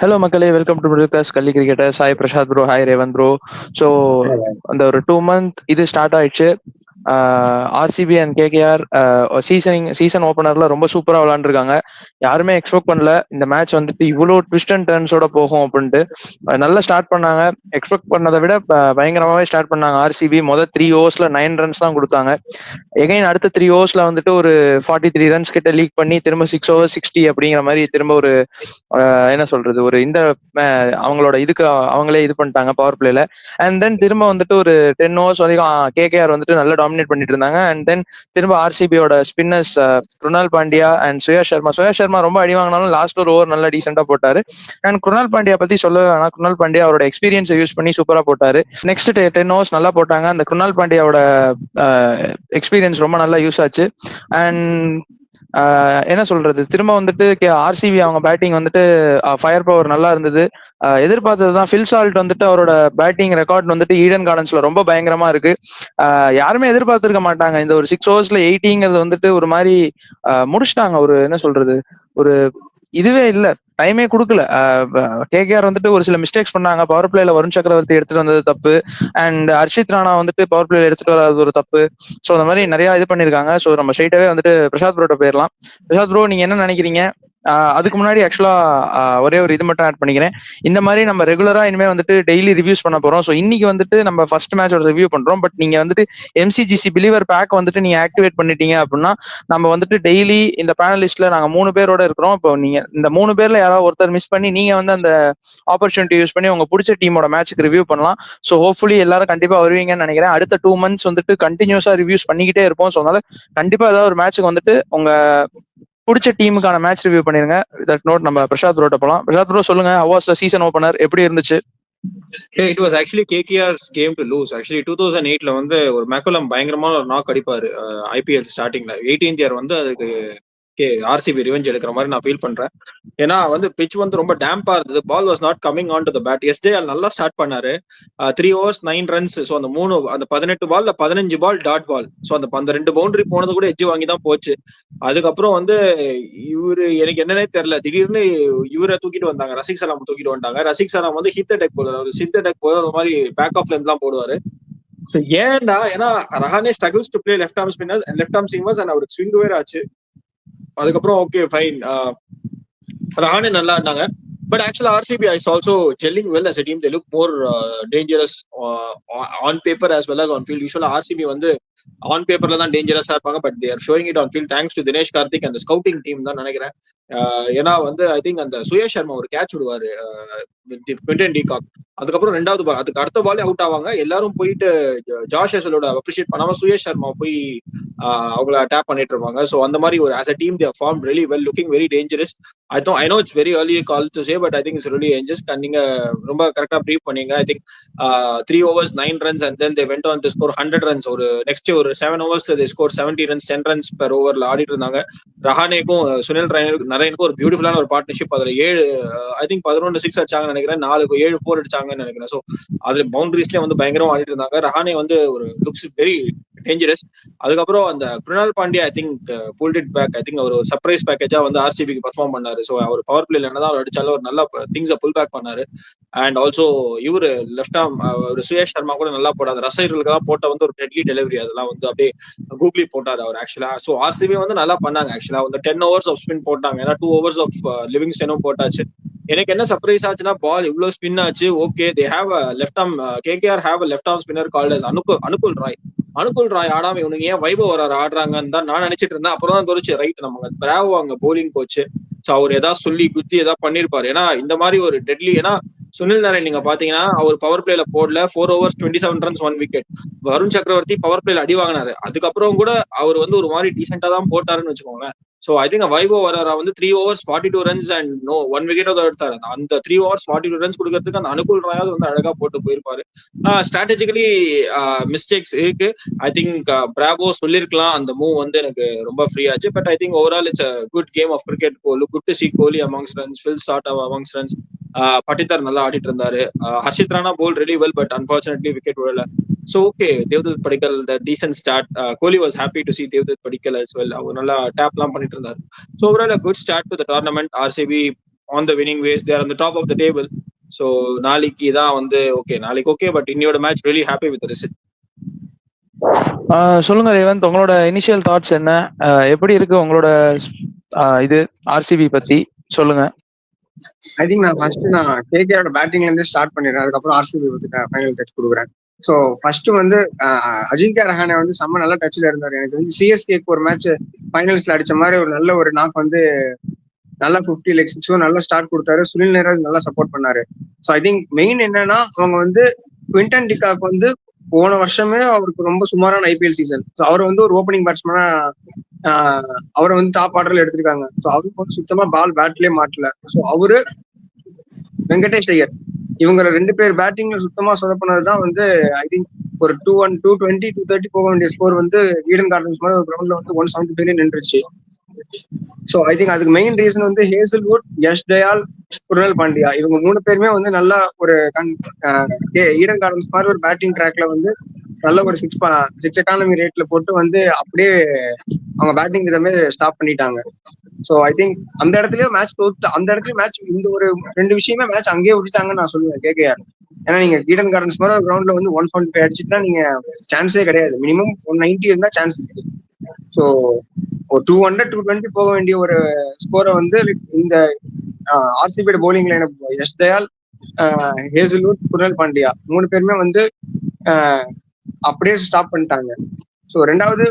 Hello மக்களே welcome to Prakash gully cricketer Sai Prasad bro hi Revanth bro so அந்த ஒரு two month இது start ஆயிடுச்சு. RCB and KKR seasoning season ஓப்பனர்ல ரொம்ப சூப்பரா விளாண்டுருக்காங்க யாருமே எக்ஸ்பெக்ட் பண்ணல இந்த மேட்ச் வந்துட்டு இவ்வளோ ட்விஸ்ட் அண்ட் டர்ன்ஸோட போகும் அப்படின்ட்டு. நல்லா ஸ்டார்ட் பண்ணாங்க. எக்ஸ்பெக்ட் பண்ணதை விட பயங்கரமாவே ஸ்டார்ட் பண்ணாங்க ஆர்சிபி மொதல் த்ரீ ஓவர்ஸ்ல நைன் ரன்ஸ் தான் கொடுத்தாங்க. எகைன் அடுத்த த்ரீ ஓவர்ஸ்ல வந்துட்டு ஒரு ஃபார்ட்டி த்ரீ ரன்ஸ் கிட்ட லீக் பண்ணி திரும்ப சிக்ஸ் ஓவர் சிக்ஸ்டி அப்படிங்கிற மாதிரி திரும்ப ஒரு என்ன சொல்றது ஒரு இந்த அவங்களோட இதுக்கு அவங்களே இது பண்ணிட்டாங்க பவர் பிளேல அண்ட் தென் திரும்ப வந்துட்டு ஒரு டென் ஓவர்ஸ் வரைக்கும் கேகேஆர் வந்துட்டு நல்ல டாமினேட் பண்ணிட்டு இருந்தாங்க அண்ட் தென் திரும்ப ஆர்சிபியோட ஸ்பின்னர்ஸ் குருணால் பாண்டியா அண்ட் சுயா சர்மா சுயா சர்மா ரொம்ப அடி வாங்கினாலும் லாஸ்ட் ஒரு ஓவர் நல்லா டீசெண்டா போட்டாரு. அண்ட் குருணால் பாண்டியா பத்தி சொல்ல வேணா குருணால் பாண்டியா அவரோட எக்ஸ்பீரியன்ஸை யூஸ் பண்ணி சூப்பரா போட்டாரு. நெக்ஸ்ட் டென் ஓவர்ஸ் நல்லா போட்டாங்க. அந்த குருணால் பாண்டியாவோட எக்ஸ்பீரியன்ஸ் ரொம்ப நல்லா யூஸ் ஆச்சு. அண்ட் என்ன சொல்றது? திரும்ப வந்துட்டு ஆர்சிபி அவங்க பேட்டிங் வந்துட்டு ஃபயர் பவர் நல்லா இருந்தது. எதிர்பார்த்ததுதான். ஃபில் சால்ட் வந்துட்டு அவரோட பேட்டிங் ரெக்கார்ட் வந்துட்டு ஈடன் கார்டன்ஸ்ல ரொம்ப பயங்கரமா இருக்கு. யாருமே எதிர்பார்த்திருக்க மாட்டாங்க. இந்த ஒரு சிக்ஸ் ஓவர்ஸ்ல எயிட்டிங்கிறது வந்துட்டு ஒரு மாதிரி முடிச்சிட்டாங்க. ஒரு என்ன சொல்றது? ஒரு இதுவே இல்ல. டைமே கொடுக்கல. கேகேஆர் வந்துட்டு ஒரு சில மிஸ்டேக்ஸ் பண்ணாங்க. பவர் பிளேல வருண் சக்கரவர்த்தி எடுத்துட்டு வந்தது தப்பு. அண்ட் ஹர்ஷித் ராணா வந்துட்டு பவர் பிளேல எடுத்துட்டு வராது ஒரு தப்பு. ஸோ அந்த மாதிரி நிறைய இது பண்ணிருக்காங்க. ஸோ நம்ம ஸ்ட்ரைட்டாவே வந்துட்டு பிரசாத் ப்ரோட்ட போயிடலாம். பிரசாத் ப்ரோ நீங்க என்ன நினைக்கிறீங்க? அதுக்கு முன்னாடி ஆக்சுவலா ஒரே ஒரு இது மட்டும் ஆட் பண்ணிக்கிறேன். இந்த மாதிரி நம்ம ரெகுலரா இனிமே வந்துட்டு டெய்லி ரிவ்யூஸ் பண்ண போறோம். ஸோ இன்னைக்கு வந்துட்டு நம்ம ஃபர்ஸ்ட் மேட்சோட ரிவ்யூ பண்றோம். பட் நீங்க வந்துட்டு எம்சிஜிசி பிலிவர் பேக் வந்துட்டு நீங்க ஆக்டிவேட் பண்ணிட்டீங்க அப்படின்னா நம்ம வந்துட்டு டெய்லி இந்த பேனலிஸ்ட்ல நாங்க மூணு பேரோட இருக்கிறோம். இப்போ நீங்க இந்த மூணு பேர்ல யாராவது ஒருத்தர் மிஸ் பண்ணி நீங்க வந்து அந்த ஆப்பர்ச்சுனிட்டி யூஸ் பண்ணி உங்க பிடிச்ச டீமோட மேட்ச்சுக்கு ரிவ்யூ பண்ணலாம். ஸோ ஹோப்ஃபுல்லி எல்லாரும் கண்டிப்பா வருவீங்கன்னு நினைக்கிறேன். அடுத்த டூ மந்த்ஸ் வந்துட்டு கண்டினியூஸா ரிவ்யூஸ் பண்ணிக்கிட்டே இருப்போம். ஸோ அதனால கண்டிப்பா ஏதாவது ஒரு மேட்ச்சுக்கு வந்துட்டு உங்க பிடிச்ச டீமுக்கான மேட்ச் ரிவ்யூ பண்ணிருங்க. தட் நோட் நம்ம பிரசாத் ப்ரோட்ட போலாம். பிரசாத் ப்ரோ சொல்லுங்க. அவாஸ் சீசன் ஓபனர் எப்படி இருந்துச்சு? It was actually KKR's game to lose actually two thousand எயிட்ல வந்து ஒரு மேக்குலம் பயங்கரமான ஒரு நாக் அடிப்பாரு ஐபிஎல் ஸ்டார்டிங்ல எயிட்டீன்த் இயர் வந்து அதுக்கு ஓகே ஆர்சிபி ரிவெஞ்ச் எடுக்கிற மாதிரி நான் ஃபீல் பண்றேன். ஏன்னா வந்து பிச் வந்து ரொம்ப டேம்பா இருந்தது. Ball was not coming on to the bat yesterday நல்லா ஸ்டார்ட் பண்ணாரு. Three overs nine runs so அந்த மூணு அந்த பதினெட்டு பால்ல பதினஞ்சு பால் டாட் பால் ஸோ அந்த அந்த ரெண்டு பவுண்டரி போனது கூட எஜ்ஜு வாங்கி தான் போச்சு. அதுக்கப்புறம் வந்து இவரு எனக்கு என்னன்னே தெரியல. திடீர்னு இவரை தூக்கிட்டு வந்தாங்க. ரசிக் சலாம் தூக்கிட்டு வந்தாங்க. ரசிக் சலாம் வந்து ஹித் அட்டாக் போடுவார் அவர் சித் அட்டாக் போடுற மாதிரி பேக் ஆஃப்ல இருந்து தான் போடுவாரு. ஏன்டா? ஏன்னா Rahane struggles to play left arm spinner left arm seamers and அவருக்கு ஸ்விங் வேற ஆச்சு. அதுக்கப்புறம் ஓகே ஃபைன் ரஹானே நல்லா இருந்தாங்க பட் ஆக்சுவலா RCB is also gelling well as team they look more dangerous on paper as well as on field யூஸ்வலா RCB வந்து on பேப்பர்ல தான் டேஞ்சரஸா இருப்பாங்க but they're showing it on field thanks to Dinesh Karthik அந்த scouting team தான் நினைக்கிறேன். ஏன்னா வந்து ஐ திங்க் அந்த சுயேஷ் சர்மா ஒரு கேட்ச் விடுவாரு. குவிண்டன் டிகாக் அதுக்கப்புறம் ரெண்டாவது பால் அதுக்கு அடுத்த பாலே அவுட் ஆவாங்க. எல்லாரும் போயிட்டு ஜாஷ் ஹெசலோட அப்ரிஷியேட் பண்ணாம சுயேஷ் சர்மா போய் அவங்கள டேப் பண்ணிட்டு இருப்பாங்க. ஸோ அந்த மாதிரி ஒரு as a team their form really well looking very dangerous I though I know it's very early call to say but I think it's really என்ஜஸ் நீங்க ரொம்ப கரெக்டா ப்ரீஃப் பண்ணீங்க. I think three overs nine runs and then they went on to score hundred runs ஒரு next ஒரு seven overs they score seventy runs ten runs per ஓவர்ல ஆடிட்டு இருந்தாங்க. ரஹானேக்கும் சுனில் நரேனுக்கும் ஒரு பியூட்டிஃபுல்லான ஒரு பார்ட்னர்ஷிப் அதுல ஏழு ஐ திங்க் பதினொன்று சிக்ஸ் அடிச்சாங்கன்னு நினைக்கிறேன். நாலு ஏழு ஃபோர் அடிச்சாங்கன்னு நினைக்கிறேன். ஸோ அதுல பவுண்டரிஸ்லயே வந்து பயங்கரமா ஆடிட்டு இருந்தாங்க. ரஹானே வந்து ஒரு லுக்ஸ் வெரி டேஞ்சரஸ் அதுக்கப்புறம் அந்த Krunal Pandya I think pulled it back I think ஒரு சர்ப்ரைஸ் பேக்கேஜா வந்து ஆர்சிபிக்கு பர்ஃபார்ம் பண்ணாரு. ஸோ அவர் பவர் பிளேல என்னதான் அவர் அடிச்சாலும் ஒரு நல்ல திங்ஸை புல் பேக் பண்ணாரு. அண்ட் ஆல்சோ இவரு லெஃப்ட் ஆம் ஒரு சுயேஷ் சர்மா கூட நல்லா போடாது. ரசைர்களுக்கெல்லாம் போட்ட வந்து ஒரு டெட்லி டெலிவரி அதெல்லாம் வந்து அப்படியே கூகுளி போட்டாரு அவர் ஆக்சுவலா ஸோ ஆர்சிபி வந்து நல்லா பண்ணாங்க ஆக்சுவலா வந்து டென் ஓவர்ஸ் ஆஃப் ஸ்பின் போட்டாங்க. ஏன்னா டூ ஓவர்ஸ் ஆஃப் லிவிங் ஸ்டெனும் போட்டாச்சு. எனக்கு என்ன சர்ப்ரைஸ் ஆச்சுன்னா பால் இவ்வளவு ஸ்பின் ஆச்சு. Okay they have left arm KKR have left arm spinner called as Anukul Anukul Roy Anukul Roy ஆடாம இவனுங்க ஏன் வைபவ் வராரு ஆடுறாங்கன்னு தான் நான் நினைச்சிட்டு இருந்தேன். அப்புறம் தான் தோறிச்சு ரைட் நம்ம பிராவோ அங்க போலிங் கோச்சு ஸோ அவர் ஏதாவது சொல்லி குத்தி ஏதாவது பண்ணிருப்பாரு. ஏன்னா இந்த மாதிரி ஒரு டெட்லி ஏன்னா சுனில் நாராயண் நீங்க பாத்தீங்கன்னா அவர் பவர் பிளேல போடல. Four overs twenty seven runs one wicket Varun Chakravarthy power பிளேல அடி வாங்கினாரு. அதுக்கப்புறம் கூட அவர் வந்து ஒரு மாதிரி டீசெண்டா தான் போட்டாருன்னு வச்சுக்கோங்களேன். ஸோ ஐ திங்க் வைபோ வராரா வந்து three overs forty two runs and no one wicket தான் எடுத்தாரு அந்த three overs forty two runs கொடுக்கறதுக்கு அந்த அனுகூல் ராயாவது வந்து அழகா போட்டு போயிருப்பாரு. ஸ்ட்ராட்டஜிக்கலி மிஸ்டேக்ஸ் இருக்கு. ஐ திங்க் பிராவோ சொல்லிருக்கலாம். அந்த மூவ் வந்து எனக்கு ரொம்ப ஃப்ரீ ஆச்சு. But I think overall it's good game of cricket good to see Kohli amongst runs Phil Salt amongst runs Patidar நல்லா ஆடிட்டு இருந்தாரு Harshit Rana bowl really well but unfortunately wicket விழல. So okay Devdutt Padikkal decent start Kohli was happy to see Devdutt Padikkal as well அவர் நல்லா டேப்லாம் பண்ணிட்டு இருந்தாரு so overall good start to the tournament RCB on the winning ways there அந்த top of the table so நாளைக்கு தான் வந்து okay நாளைக்கு okay but இன்னையோட match really happy with result சொல்லுங்க ரேவந்த் உங்களோட இனிஷியல் தாட்ஸ் என்ன? எப்படி இருக்கு உங்களோட இது ஆர்சிபி பத்தி? சொல்லுங்க. ஐ திங்க் நான் ஃபர்ஸ்ட் நான் கேகேரோட பேட்டிங்ல இருந்து ஸ்டார்ட் பண்ணிடுறேன். அதுக்கப்புறம் ஆர்சிபி பத்தி ஃபைனல் டச் கொடுக்குறேன். ஸோ ஃபர்ஸ்ட் வந்து ஆஹ் அஜிங்கியா ரஹானே வந்து செம்ம நல்ல டச்ல இருந்தார். எனக்கு வந்து சிஎஸ்கேக்கு ஒரு மேட்ச் ஃபைனல்ஸ்ல அடிச்ச மாதிரி ஒரு நல்ல ஒரு நாக் வந்து நல்ல ஃபிஃப்டி லைக் சிக்ஸும் நல்ல ஸ்டார்ட் கொடுத்தாரு. சுனில் நேராஜ் நல்லா சப்போர்ட் பண்ணாரு. ஸோ ஐ திங்க் மெயின் என்னன்னா அவங்க வந்து குவிண்டன் டிகாக் வந்து போன வருஷமே அவருக்கு ரொம்ப சுமாரான ஐபிஎல் சீசன் ஸோ அவர் வந்து ஒரு ஓப்பனிங் பேட்ஸ்மேனா அவரை வந்து டாப் ஆர்டர்ல எடுத்திருக்காங்க. ஸோ அவருக்கு வந்து சுத்தமா பால் பேட்லயே மாட்டல. ஸோ அவரு வெங்கடேஷ் ஐயர். இவங்க ரெண்டு பேர் பேட்டிங்ல சுத்தமா சொதப்பினதுதான் வந்து ஐ திங்க் ஒரு two one two twenty two thirty போக வேண்டிய ஸ்கோர் வந்து ஈடன் கார்டன்ஸ் மாதிரி ஒரு கிரவுண்ட்ல வந்து ஒன் செவன்டி ஃபைவ்ல நின்றுச்சு. ஸோ ஐ திங்க் அதுக்கு மெயின் ரீசன் வந்து ஹேசல்வுட் யஷ் தயால் குருணல் பாண்டியா இவங்க மூணு பேருமே வந்து நல்லா ஒரு ஈடன் கார்டன்ஸ் மாதிரி ஒரு பேட்டிங் ட்ராக்ல வந்து நல்ல ஒரு சிக்ஸ் சிக்ஸ் எக்கானமி ரேட்ல போட்டு வந்து அப்படியே அவங்க பேட்டிங் விதமே ஸ்டாப் பண்ணிட்டாங்க. ஸோ ஐ திங்க் அந்த இடத்துலயே மேட்ச் தோத்து அந்த இடத்துல மேட்ச் இந்த ஒரு ரெண்டு விஷயமே மேட்ச் அங்கேயே விட்டுட்டாங்கன்னு நான் சொல்லுவேன் கேகேஆர் ஏன்னா நீங்க ஈடன் கார்டன்ஸ் மாதிரி ஒரு கிரவுண்ட்ல வந்து ஒன் செவன்டி ஃபைவ் அடிச்சுட்டா நீங்க சான்ஸே கிடையாது. மினிமம் ஒன் நைன்டி இருந்தா சான்ஸ் இருக்கு. ஸோ ஒரு டூ ஹண்ட்ரட் டூ டுவெண்ட்டி போக வேண்டிய ஒரு ஸ்கோரை வந்து இந்த ஆர்சிபியோட bowling line Yash Dayal Hazlewood Krunal Pandya மூணு பேருமே வந்து அப்படியே ஸ்டாப் பண்ணிட்டாங்க. ஸோ ரெண்டாவது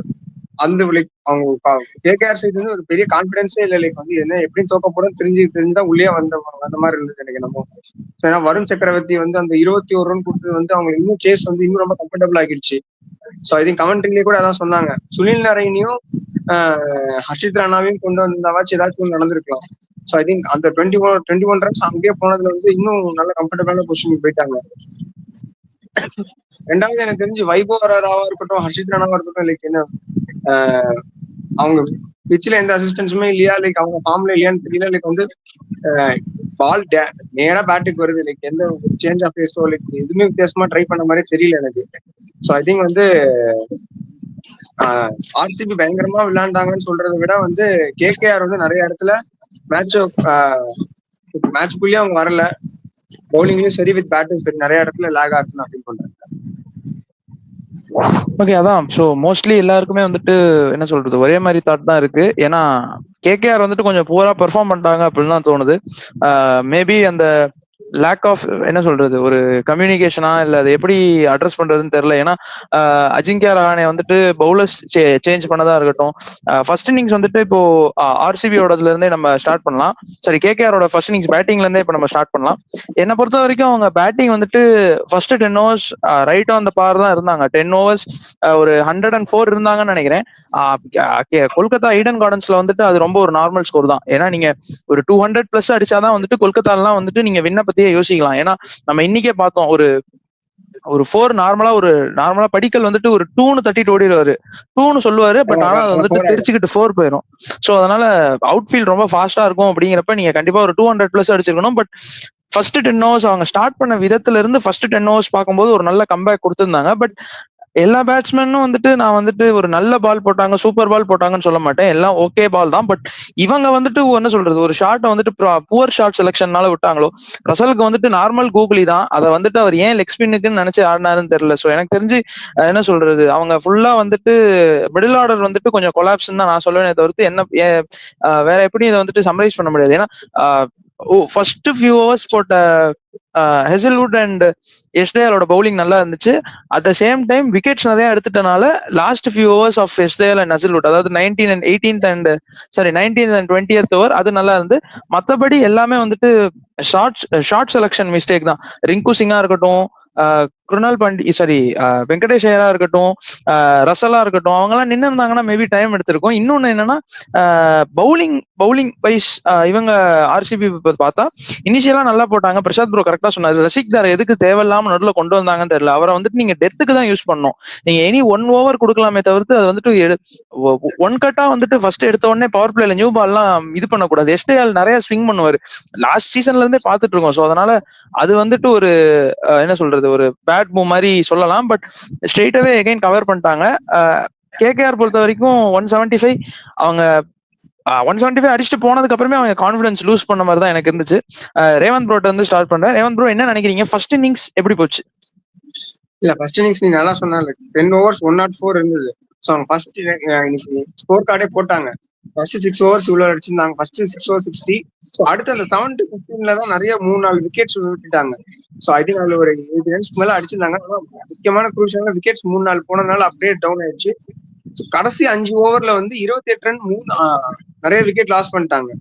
அந்த லைக் அவங்க கேகேஆர் சைடு வந்து ஒரு பெரிய கான்பிடன்ஸே இல்லை. லைக் வந்து என்ன எப்படி தோக்க போறோம் தெரிஞ்சு தெரிஞ்சுதான் உள்ளே வந்த வந்த மாதிரி இருந்தது எனக்கு நம்ம ஸோ ஏன்னா வருண் சக்கரவர்த்தி வந்து அந்த இருபத்தி ஒரு ரன் கொடுத்தது வந்து அவங்க இன்னும் சேஸ் வந்து இன்னும் ரொம்ப கம்ஃபர்டபுள் ஆகிடுச்சு. ஸோ ஐ திங்க் கமெண்ட்ரிலேயே கூட அதான் சொன்னாங்க. சுனில் நரேனையும் ஹர்ஷித் ராணாவையும் கொண்டு வந்தாவாச்சும் ஏதாச்சும் ஒன்று நடந்திருக்கலாம். ஸோ ஐ திங்க் அந்த twenty one twenty one runs அங்கேயே போனதுல வந்து இன்னும் நல்ல கம்ஃபர்டபுளான பொசிஷனுக்கு போயிட்டாங்க. ரெண்டாவது எனக்கு தெரிஞ்சு வைபவ் ராவா இருக்கட்டும் ஹர்ஷித் ராணாவா இருக்கட்டும் லைக் என்ன அவங்க பிச்சில் எந்த அசிஸ்டன்ஸுமே இல்லையா? லைக் அவங்க ஃபார்ம்ல இல்லையான்னு தெரியல. லைக் வந்து பால் நேரா பேட்டுக்கு வருது. லைக் எந்த சேஞ்ச் ஆஃப் ஃபேஸோ லைக் எதுவுமே வித்தியாசமா ட்ரை பண்ண மாதிரி தெரியல எனக்கு. ஸோ ஐ திங்க் வந்து ஆர்சிபி பயங்கரமா விளையாண்டாங்கன்னு சொல்றதை விட வந்து கேகேஆர் வந்து நிறைய இடத்துல மேட்ச் மேட்ச்க்குள்ளேயே அவங்க வரல. பவுலிங்லயும் சரி வித் பேட்டும் சரி நிறைய இடத்துல லேக் ஆகுதுன்னு நான் ஃபீல் பண்றேன். ஓகே அதான். ஸோ மோஸ்ட்லி எல்லாருக்குமே வந்துட்டு என்ன சொல்றது ஒரே மாதிரி தாட் தான் இருக்கு. ஏன்னா கேகேஆர் வந்துட்டு கொஞ்சம் புவரா பெர்ஃபார்ம் பண்ணிட்டாங்க அப்படின்னு தான் தோணுது. மேபி அந்த லேக் ஆஃப் என்ன சொல்றது ஒரு கம்யூனிகேஷனா இல்ல அது எப்படி அட்ரஸ் பண்றதுன்னு தெரியல. ஏன்னா அஜிங்கியா ரஹானே வந்துட்டு பவுலர்ஸ் சேஞ்ச் பண்ணதா இருக்கட்டும். ஃபர்ஸ்ட் இன்னிங்ஸ் வந்துட்டு இப்போ ஆர்சிபியோடதுல இருந்தே நம்ம ஸ்டார்ட் பண்ணலாம். சாரி கேகேஆரோட ஃபர்ஸ்ட் இன்னிங்ஸ் பேட்டிங்ல இருந்தே இப்போ நம்ம ஸ்டார்ட் பண்ணலாம். என்னை பொறுத்த வரைக்கும் அவங்க பேட்டிங் வந்துட்டு first ten overs right on the par தான் இருந்தாங்க. டென் ஓவர்ஸ் ஒரு ஹண்ட்ரட் அண்ட் ஃபோர் இருந்தாங்கன்னு நினைக்கிறேன். கொல்கத்தா ஈடன் கார்டன்ஸ்ல வந்துட்டு அது ரொம்ப ஒரு நார்மல் ஸ்கோர் தான். ஏன்னா நீங்க ஒரு டூ ஹண்ட்ரட் பிளஸ் அடிச்சாதான் வந்துட்டு கொல்கத்தாலாம் வந்துட்டு நீங்க வின்ன பத்தியே யோசிக்கலாம். ஏன்னா நம்ம இன்னைக்கே பார்த்தோம் ஒரு ஒரு ஃபோர் நார்மலா ஒரு நார்மலா படிக்கல் வந்துட்டு ஒரு டூன்னு தட்டிட்டு ஓடிடுவாரு. டூன்னு சொல்லுவாரு பட் ஆனா அது வந்துட்டு தெரிச்சுக்கிட்டு ஃபோர் போயிடும் சோ அதனால அவுட் ஃபீல்ட் ரொம்ப ஃபாஸ்டா இருக்கும் அப்படிங்கிறப்ப நீங்க கண்டிப்பா ஒரு டூ ஹண்ட்ரட் பிளஸ் அடிச்சிருக்கணும். பட் ஃபர்ஸ்ட் டென் ஓவர்ஸ் அவங்க ஸ்டார்ட் பண்ண விதத்துல இருந்து ஃபர்ஸ்ட் டென் ஓவர்ஸ் பார்க்கும்போது ஒரு நல்ல கம்பேக் கொடுத்திருந்தாங்க. பட் எல்லா பேட்ஸ்மேனும் வந்துட்டு நான் வந்துட்டு ஒரு நல்ல பால் போட்டாங்க சூப்பர் பால் போட்டாங்கன்னு சொல்ல மாட்டேன். எல்லாம் ஓகே பால் தான். பட் இவங்க வந்துட்டு என்ன சொல்றது? ஒரு ஷாட்டை வந்துட்டு புவர் ஷாட் செலெக்ஷன்னால விட்டாங்களோ ரசலுக்கு வந்துட்டு நார்மல் கூகுளி தான். அதை வந்துட்டு அவர் ஏன் லெக் ஸ்பின்னுக்குன்னு நினைச்சு ஆடினாருன்னு தெரியல. ஸோ எனக்கு தெரிஞ்சு என்ன சொல்றது? அவங்க ஃபுல்லா வந்துட்டு மிடில் ஆர்டர் வந்துட்டு கொஞ்சம் கொலாப்ஸ் தான் நான் சொல்லுவேன் தவிர்த்து என்ன வேற எப்படி இதை வந்துட்டு சம்ரைஸ் பண்ண முடியாது. ஏன்னா ஃபர்ஸ்ட் ஃபியூ ஹவர்ஸ் போட்ட ஹெசல்வுட் அண்ட் எஸ்டேலோட பவுலிங் நல்லா இருந்துச்சு. At the same time wickets நிறைய எடுத்துட்டனால last few hours of எஸ்டேல் and Hazlewood அதாவது nineteen and eighteenth and sorry nineteenth and twentieth over அது நல்லா இருந்து. மற்றபடி எல்லாமே வந்துட்டு ஷார்ட் ஷார்ட் செலக்ஷன் மிஸ்டேக் தான். ரிங்கு சிங்கா இருக்கட்டும் குருணால் பாண்டி சாரி வெங்கடேஷ் ஐயரா இருக்கட்டும் ரசலா இருக்கட்டும் அவங்க எல்லாம் நின்று இருந்தாங்கன்னா மேபி டைம் எடுத்திருக்கும். இன்னொன்னு என்னன்னா பவுலிங் பவுலிங் வைஸ் இவங்க ஆர்சிபி பார்த்தா இனிஷியலா நல்லா போட்டாங்க. பிரசாத் ப்ரோ கரெக்டா சொன்னாரு. ரசிக் தார் எதுக்கு தேவையில்லாம நடுவில் கொண்டு வந்தாங்கன்னு தெரியல. அவரை வந்துட்டு நீங்க டெத்துக்கு தான் யூஸ் பண்ணணும். நீங்க எனி ஒன் ஓவர் கொடுக்கலாமே தவிர்த்து அது வந்துட்டு ஒன் கட்டா வந்துட்டு ஃபர்ஸ்ட் எடுத்த உடனே பவர் பிளேல நியூ பால்லாம் இது பண்ணக்கூடாது. எஸ்டேஆல் நிறைய ஸ்விங் பண்ணுவாரு. லாஸ்ட் சீசன்ல இருந்தே பாத்துட்டு இருக்கோம். ஸோ அதனால அது வந்துட்டு ஒரு என்ன சொல்றது? ஒரு பேட் மூவ் மாதிரி சொல்லலாம் பட் ஸ்ட்ரெயிட்டாவே எகைன் கவர் பண்ணிட்டாங்க. கேகேஆர் பொறுத்த வரைக்கும் ஒன் செவன்டி ஃபைவ் அவங்க ஒன் செவன்டி ஃபைவ் அடிச்சுட்டு போனதுக்கு அப்புறமே அவங்க கான்ஃபிடன்ஸ் லூஸ் பண்ண மாதிரி தான் எனக்கு இருந்துச்சு. ரேவந்த் ப்ரோட்ட வந்து ஸ்டார்ட் பண்றேன். ரேவந்த் ப்ரோ என்ன நினைக்கிறீங்க? ஃபர்ஸ்ட் இன்னிங்ஸ் எப்படி போச்சு? இல்ல ஃபர்ஸ்ட் இன்னிங்ஸ் நீ நல்லா சொன்ன ten overs one nought four இருந்தது. ஸோ அவங்க ஃபர்ஸ்ட் இன்னைக்கு ஸ்கோர் கார்டே போட்டாங்க. ஃபர்ஸ்ட் சிக்ஸ் ஓவர்ஸ் இவ்வளோ அடிச்சிருந்தாங்க. First six over sixty so அடுத்து அந்த செவன் டு ஃபிஃப்டீன்ல தான் நிறைய மூணு நாலு விக்கெட்ஸ் விட்டுட்டாங்க. ஸோ ஐ திங்க் ஒரு எயிட் ரன்ஸ்க்கு மேலே அடிச்சிருந்தாங்க. ஆனால் முக்கியமான குரூஷியலான விக்கெட்ஸ் மூணு நாள் போனதுனால அப்படியே டவுன் ஆயிடுச்சு. ஸோ கடைசி அஞ்சு ஓவர்ல வந்து இருபத்தி எட்டு ரன் மூணு நிறைய விக்கெட் லாஸ் பண்ணிட்டாங்க.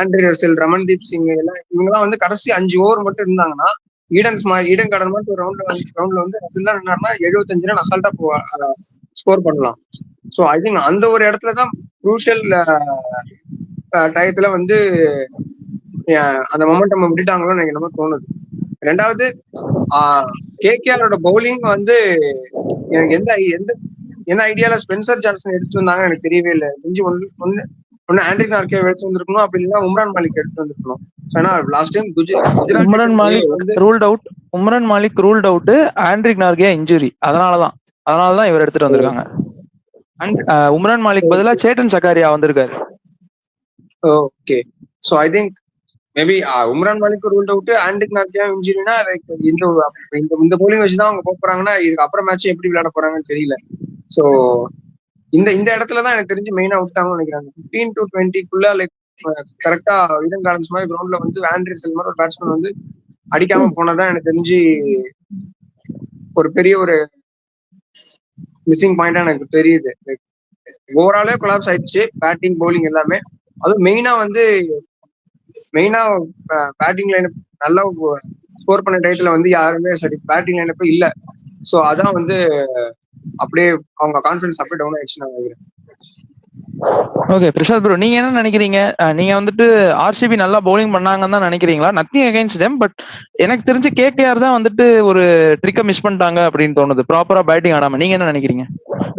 ஆண்ட்ரி ரசல் ரமன்தீப் சிங் எல்லாம் இவங்கெல்லாம் வந்து கடைசி அஞ்சு ஓவர் மட்டும் இருந்தாங்கன்னா ஈடன்ஸ் மா ஈடன் கார்டன் மாதிரி ஒரு ரவுண்ட்ல வந்து ரவுண்ட்ல வந்து ரசில்லா என்னன்னா எழுபத்தஞ்சு ரன் அசால்ட்டா போ ஸ்கோர் பண்ணலாம். ஸோ ஐ திங்க் அந்த ஒரு இடத்துல தான் குரூஷியல் டயத்துல வந்து அந்த அந்த மொமெண்டம் விட்டுட்டாங்களோன்னு எனக்கு என்னமோ தோணுது. ரெண்டாவது கேகேஆரோட பவுலிங் வந்து எனக்கு எந்த எந்த என்ன ஐடியால ஸ்பென்சர் ஜான்சன் எடுத்து வந்தாங்கன்னு எனக்கு தெரியவே இல்லை. தெரிஞ்சு ஒன்று ஒன்று ஒன்று ஆண்ட்ரிக் நார்கே எடுத்து வந்திருக்கணும் அப்படி இல்லைன்னா உம்ரான் மாலிக் எடுத்து வந்திருக்கணும். Last time Umran Malik ruled out Umran Malik ruled out Anrich Nortje injury அதனாலதான். அதனாலதான் இவர் எடுத்துட்டு வந்திருக்காங்க. உம்ரான் மாலிக் பதிலா சேட்டன் சக்காரியா வந்திருக்காரு. Okay. So I think maybe Umran Malik ruled out Anrich Nortje இன்ஜுரினா like இந்த இந்த இந்த போலிங் வச்சு தான் அவங்க போறாங்கன்னா இதுக்கு அப்புறம் மேட்ச் எப்படி விளையாட போறாங்கன்னு தெரியல. ஸோ இந்த இந்த இடத்துல தான் எனக்கு தெரிஞ்சு மெயினா விட்டாங்கன்னு நினைக்கிறாங்க ஃபிஃப்டீன் டு டுவெண்ட்டிக்குள்ள லைக் கரெக்டா இடம் கார்டன்ஸ் மாதிரி கிரவுண்ட்ல வந்து ஆண்ட்ரி மாதிரி ஒரு பேட்ஸ்மேன் வந்து அடிக்காம போனதான் எனக்கு தெரிஞ்சு ஒரு பெரிய ஒரு மிஸ்ஸிங் பாயிண்டா எனக்கு தெரியுது. ஓவராலே கொலாப்ஸ் ஆயிடுச்சு. பேட்டிங் பவுலிங் எல்லாமே. அதுவும் மெயினா வந்து மெயினா பேட்டிங் லைன் நல்லா ஸ்கோர் பண்ண டயத்துல வந்து யாருமே சரி பேட்டிங் லைனப்ப இல்ல. சோ அதான் வந்து அப்படியே அவங்க கான்ஃபிடன்ஸ் அப்படியே டவுன் ஆயிடுச்சு நான் நினைக்கிறேன். ஓகே பிரசாத் ப்ரோ நீங்க என்ன நினைக்கிறீங்க? நீங்க வந்துட்டு ஆர்சிபி நல்லா பவுலிங் பண்ணாங்கன்னு தான் நினைக்கிறீங்களா? நத்திங் அகைன்ஸ்ட் தேம் பட் எனக்கு தெரிஞ்சு கேகேஆர் தான் வந்துட்டு ஒரு ட்ரிக்கை மிஸ் பண்ணிட்டாங்க அப்படின்னு தோணுது. ப்ராப்பரா பேட்டிங் ஆடாம நீங்க என்ன நினைக்கிறீங்க?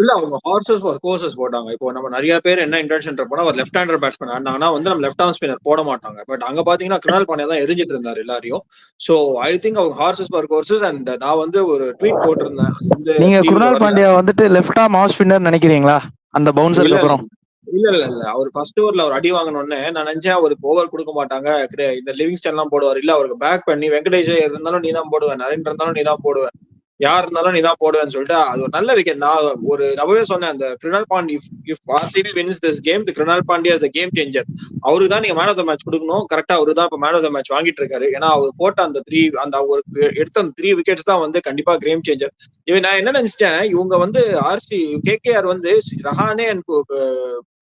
இல்ல அவங்க ஹார்சஸ் ஒரு கோர்சஸ் போட்டாங்க. இப்போ நம்ம நிறைய பேர் என்ன இன்டென்ஷன் போனா ஒரு லெஃப்ட் ஹேண்டர் பேட்ஸ்மேன் ஆடினாங்கன்னா வந்து நம்ம லெஃப்ட் ஆர்ம் ஸ்பின்னர் போட மாட்டாங்க. பட் அங்க பாத்தீங்கன்னா கிருணால் பாண்டியா தான் எரிஞ்சிட்டு இருந்தாரு எல்லாரையும். சோ ஐ திங்க் அவங்க ஹார்சஸ் ஃபார் கோர்சஸ் அண்ட் நான் வந்து ஒரு ட்வீட் போட்டிருந்தேன். நீங்க குருணால். பாண்டியா வந்துட்டு லெஃப்ட் ஆம் ஆஃப் ஸ்பின்னர் நினைக்கிறீங்களா? அந்த பவுன்சருக்கு அப்புறம். இல்ல இல்ல இல்ல. அவர் ஃபர்ஸ்ட் ஓவர்ல அவர் அடி வாங்கினோடனே நான் நினைச்சேன் அவருக்கு ஓவர் கொடுக்க மாட்டாங்க. இந்த லிவிங்ஸ்டன் எல்லாம் போடுவார். இல்ல அவருக்கு பேக் பண்ணி வெங்கடேஷ் இருந்தாலும் நீ தான் போடுவேன். நரேன் இருந்தாலும் நீ தான் போடுவேன். யார் இருந்தாலும் நீ தான் போடுவேன்னு சொல்லிட்டு அது ஒரு நல்ல விக்கெட் நான் ஒரு நம்பவே சொன்னேன் அந்த Krunal Pandya if RCB wins this game the Krunal Pandya as game changer அவருக்கு தான் நீங்க மேன் ஆஃப் த மேட்ச் கொடுக்கணும். கரெக்டா அவரு தான் இப்ப மேன் ஆஃப் த மேட்ச் வாங்கிட்டு இருக்காரு. ஏன்னா அவர் போட்ட அந்த த்ரீ அந்த ஒரு எடுத்த அந்த த்ரீ விக்கெட்ஸ் தான் வந்து கண்டிப்பா கேம் சேஞ்சர் இவன் நான் என்ன நினைச்சிட்டேன் இவங்க வந்து ஆர்சி கேகேஆர் வந்து ரஹானே அண்ட்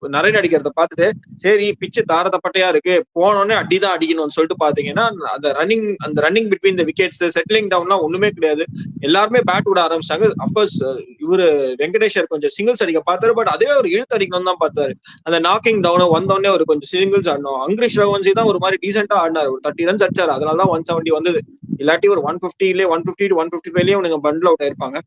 நரேன் அடிக்கிறத பார்த்துட்டு சரி பிச்சு தாரதப்பட்டையா இருக்கு போனோடனே அடிதான் அடிக்கணும்னு சொல்லிட்டு பாத்தீங்கன்னா அந்த ரன்னிங் அந்த running between the wickets settling டவுன்லாம் ஒண்ணுமே கிடையாது. எல்லாருமே பேட் விட ஆரம்பிச்சிட்டாங்க. அப்கோர்ஸ் இவரு வெங்கடேஷர் கொஞ்சம் சிங்கிள்ஸ் அடிக்க பார்த்தாரு பட் அதே ஒரு இழுத்து அடிக்கணும்னு தான் பார்த்தாரு. அந்த நாக்கிங் டவுன் வந்தோடனே ஒரு கொஞ்சம் சிங்கிள்ஸ் ஆடணும். அங்கிரிஷ் ரவன்சி தான் ஒரு மாதிரி டீசென்டா ஆடினாரு. ஒரு தேர்ட்டி ரன்ஸ் அடிச்சாரு. அதனால தான் ஒன் செவன்டி வந்தது. இல்லாட்டி ஒரு one பிப்டிலே one fifty two one fifty ஃபைவ்லயே உனக்கு பண்டில் அவுட் ஆயிருப்பாங்க.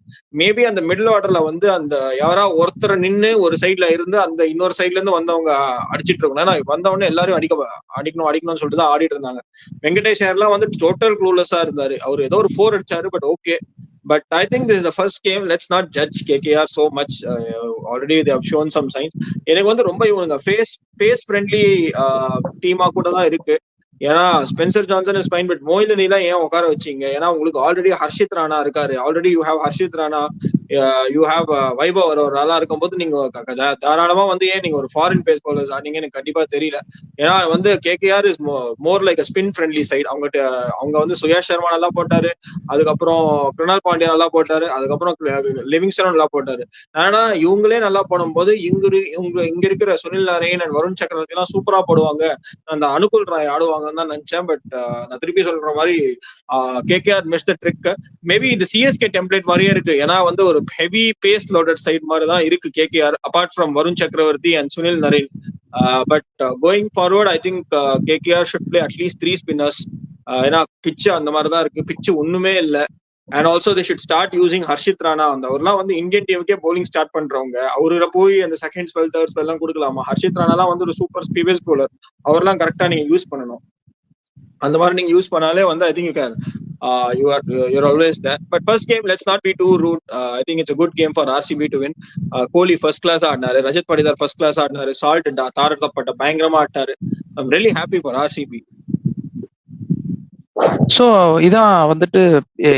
மேபி அந்த மிடில் ஆர்டர்ல வந்து அந்த யாரா ஒருத்தர் நின்னு ஒரு சைட்ல இருந்து அந்த இன்னொரு சைட்ல இருந்து வந்தவங்க அடிச்சிட்டு இருக்கணும். ஏன்னா வந்தவொடனே எல்லாரும் அடிக்க அடிக்கணும் அடிக்கணும்னு சொல்லிட்டு தான் ஆடிட்டு இருந்தாங்க. வெங்கடேஷ் எல்லாம் வந்து டோட்டல் க்ளூலெஸ்ஸா இருந்தாரு. அவர் ஏதோ ஒரு ஃபோர் அடிச்சாரு but okay but I think this the first game let's not judge KKR so much already they have shown some signs எனக்கு வந்து ரொம்ப இவங்க ஃபேஸ் ஃபேஸ் ஃப்ரெண்ட்லி டீமா கூட தான் இருக்கு. ஏன்னா Spencer Johnson is fine but Moeen ஏன் உட்கார வச்சீங்க? ஏன்னா உங்களுக்கு ஆல்ரெடி ஹர்ஷித் ராணா இருக்காரு. Already you have Harshit Rana. You have Vaibhav ஒரு ஒரு நல்லா இருக்கும்போது நீங்க தாராளமா வந்து ஏன் நீங்க ஒரு ஃபாரின் பேஸ் பாலர்ஸ் ஆனீங்கன்னு எனக்கு கண்டிப்பா தெரியல. ஏன்னா வந்து KKR is more like spin friendly side அவங்க அவங்க வந்து சுயேஷ் சர்மா நல்லா போட்டாரு. அதுக்கப்புறம் கிருணால் பாண்டியா நல்லா போட்டாரு. அதுக்கப்புறம் லிவிங்ஸ்டனும் நல்லா போட்டாரு. ஆனா இவங்களே நல்லா போடும்போது இங்க இரு- இவங்க இங்க இருக்கிற சுனில் நாராயண் அண்ட் வருண் சக்கரவர்த்தி எல்லாம் சூப்பரா போடுவாங்க. அந்த அனுகுல் ராய் ஆடுவாங்கன்னு தான் நினைச்சேன். பட் நான் திருப்பி சொல்ற மாதிரி KKR miss the trick maybe இது சிஎஸ்கே டெம்ப்ளேட் மாதிரியே இருக்கு. ஏன்னா வந்து ஒரு ஹெவி பேஸ் லோடட் சைட் மாதிரி தான் இருக்கு KKR apart from Varun Chakravarthy and Sunil Narine but going forward I think KKR should play at least three spinners ஏன்னா பிச்சு அந்த மாதிரி தான் இருக்கு. பிச்சு ஒண்ணுமே இல்ல. And also they should start using Harshit Rana அந்த அவர்லாம் வந்து இந்தியன் டீமுக்கே போலிங் ஸ்டார்ட் பண்றவங்க. அவரு போய் அந்த செகண்ட் ஸ்பெல் தேர்ட் ஸ்பெல் எல்லாம் கொடுக்கலாமா? ஹர்ஷித் ராணாலாம் வந்து ஒரு சூப்பர் ஸ்பீவஸ் போலர் அவர்லாம் கரெக்டா நீங்க யூஸ் பண்ணணும். அந்த மாதிரி நீங்க யூஸ் பண்ணாலே வந்து I think you can Uh, you are you're always there. But first game, let's not be too rude. Uh, I think it's a good game for RCB to win. Uh, Kohli first class ஆடினாரு Rajat Patidar first class ஆடினாரு salt தாரத்தப்பட்ட பயங்கரமா ஆட்டாரு I'm really happy for RCB. So இதான் வந்துட்டு